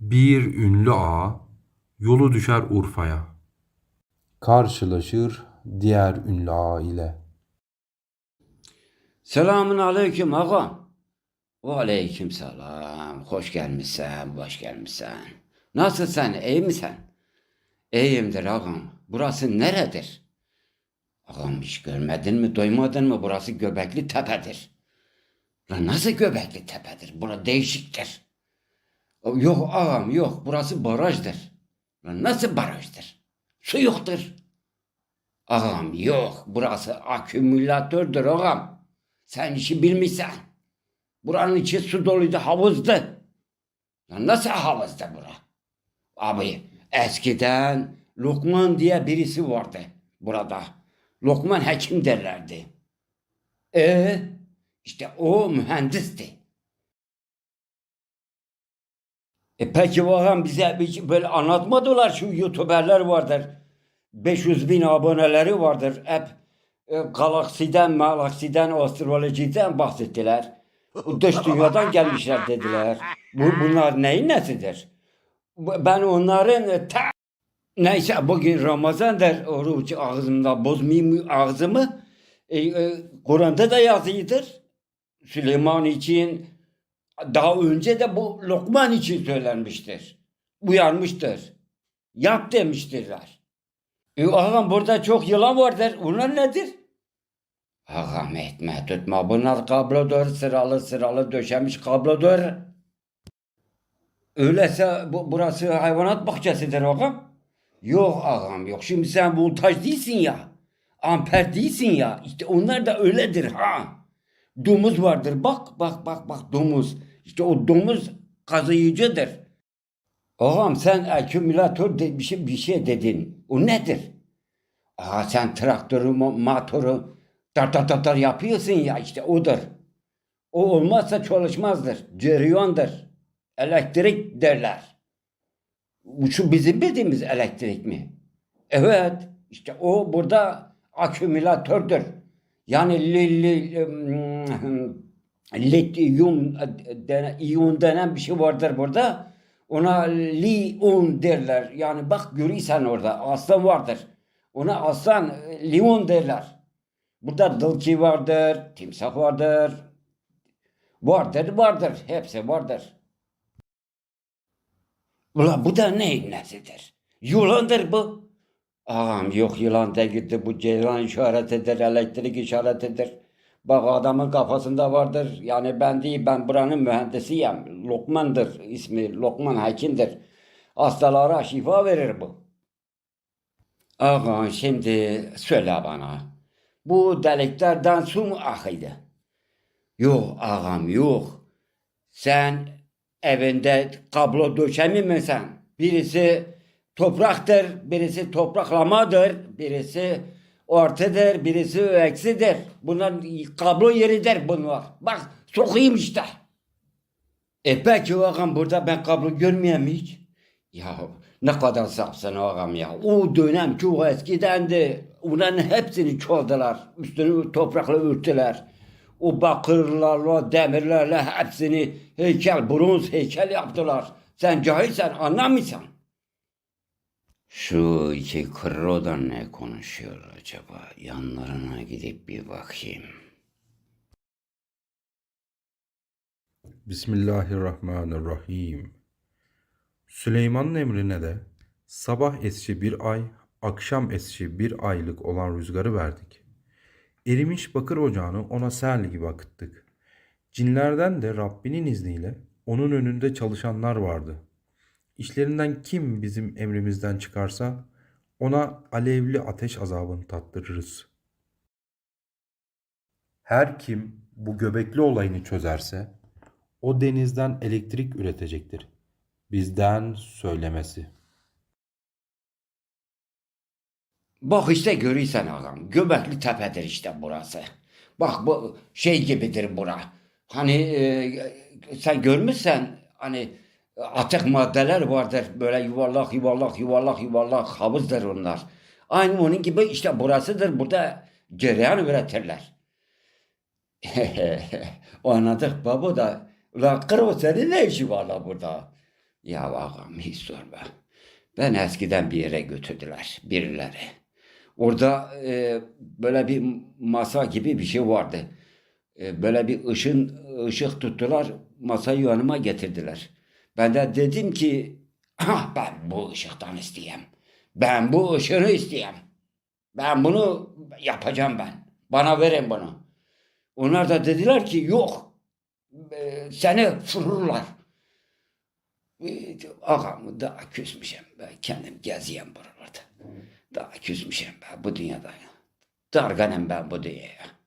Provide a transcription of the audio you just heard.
Bir ünlü ağa yolu düşer Urfa'ya. Karşılaşır diğer ünlü ağa ile. Selamun aleyküm ağam. Ve aleyküm selam. Hoş gelmişsen, hoş gelmişsen. Nasılsın, iyi misin? İyiyimdir ağam. Burası neredir? Ağam hiç görmedin mi, duymadın mı? Burası Göbekli Tepe'dir. Lan nasıl Göbekli Tepe'dir? Bura değişiktir. Yok ağam yok, burası barajdır. Lan nasıl barajdır? Su yoktur. Ağam yok, burası akümülatördür ağam. Sen işi bilmişsen. Buranın içi su doluydu, havuzdu. Lan nasıl havuzdu bura? Abi eskiden Lokman diye birisi vardı burada. Lokman Hekim derlerdi. E işte o mühendisti. E peki bakalım bize böyle anlatmadılar şu youtuberler vardır. 500 bin aboneleri vardır. Hep e, galaksiden, malaksiden, astrolojiden bahsettiler. Dış dünyadan gelmişler dediler. Bu, bunlar neyin nesidir? Ben onların e, ta... Neyse bugün Ramazan'dır. Oruç ağzımda bozmayayım ağzımı. E, e, Kur'an'da da yazıdır. Süleyman için daha önce de bu Lokman için söylenmiştir. Uyarmıştır. Yap demiştirler. E, ağam burada çok yılan vardır. Bunlar nedir? Ağam etme tutma. Bunlar kablodur. Sıralı sıralı döşemiş kablodur. Öyleyse bu, burası hayvanat bahçesidir ağam. Yok ağam yok. Şimdi sen voltaj değilsin ya. Amper değilsin ya. İşte onlar da öyledir ha. Domuz vardır. Bak bak bak bak domuz. İşte o domuz kazıyıcıdır. Ağam sen akümülatör de bir şey, bir şey dedin. O nedir? Aa sen traktörü, mo- motoru tar tar tar tar yapıyorsun ya işte odur. O olmazsa çalışmazdır. Cereyandır. Elektrik derler. Şu bizim bildiğimiz elektrik mi? Evet. işte o burada akümülatördür. Yani li, li, mm, denen, iyon denen bir şey vardır burada. Ona lion derler. Yani bak görürsen orada aslan vardır. Ona aslan e, lion derler. Burada dılki vardır, timsah vardır. Vardır, vardır. Hepsi vardır. Ulan bu da neyin nesidir? Yılandır bu. Ağam yok yılan değildir. Bu ceylan işaretidir, elektrik işaretidir. Bak adamın kafasında vardır. Yani ben değil, ben buranın mühendisiyim. Lokman'dır ismi. Lokman Hakim'dir. Hastalara şifa verir bu. Ağam şimdi söyle bana. Bu deliklerden su mu akıydı? Yok ağam yok. Sen evinde kablo döşemi mi sen? Birisi topraktır, birisi topraklamadır, birisi ortadır, birisi eksidir. Bunlar kablo yeridir bunlar. Bak sokayım işte. E peki ağam burada ben kablo görmeyeyim hiç. Ya ne kadar safsın ağam ya. O dönem çok eskidendi. Onların hepsini çaldılar. Üstünü toprakla örttüler. O bakırlarla, demirlerle hepsini heykel, bronz heykel yaptılar. Sen cahilsen anlamıyorsan. Şu iki kırro da ne konuşuyor acaba? Yanlarına gidip bir bakayım. Bismillahirrahmanirrahim. Süleyman'ın emrine de sabah esçi bir ay, akşam esçi bir aylık olan rüzgarı verdik. Erimiş bakır ocağını ona serli gibi akıttık. Cinlerden de Rabbinin izniyle onun önünde çalışanlar vardı. İşlerinden kim bizim emrimizden çıkarsa ona alevli ateş azabını tattırırız. Her kim bu göbekli olayını çözerse o denizden elektrik üretecektir. Bizden söylemesi. Bak işte görürsen ağam. Göbekli Tepe'dir işte burası. Bak bu şey gibidir bura. Hani e, sen görmüşsen hani atık maddeler vardır. Böyle yuvarlak yuvarlak yuvarlak yuvarlak havuzdur onlar. Aynı onun gibi işte burasıdır. Burada cereyan üretirler. Anladık baba da. Ulan kır o senin ne işi var la burada? Ya ağam hiç sorma. Ben eskiden bir yere götürdüler birileri. Orada e, böyle bir masa gibi bir şey vardı. E, böyle bir ışın ışık tuttular, masayı yanıma getirdiler. Ben de dedim ki, ha ben bu ışıktan isteyeyim. Ben bu ışığı isteyeyim. Ben bunu yapacağım ben. Bana verin bunu. Onlar da dediler ki yok. E, seni vururlar. E, Ağam daha küsmüşüm. Ben kendim geziyem buralarda. Daha küsmüşüm ben bu dünyada. Darganım ben bu dünyaya.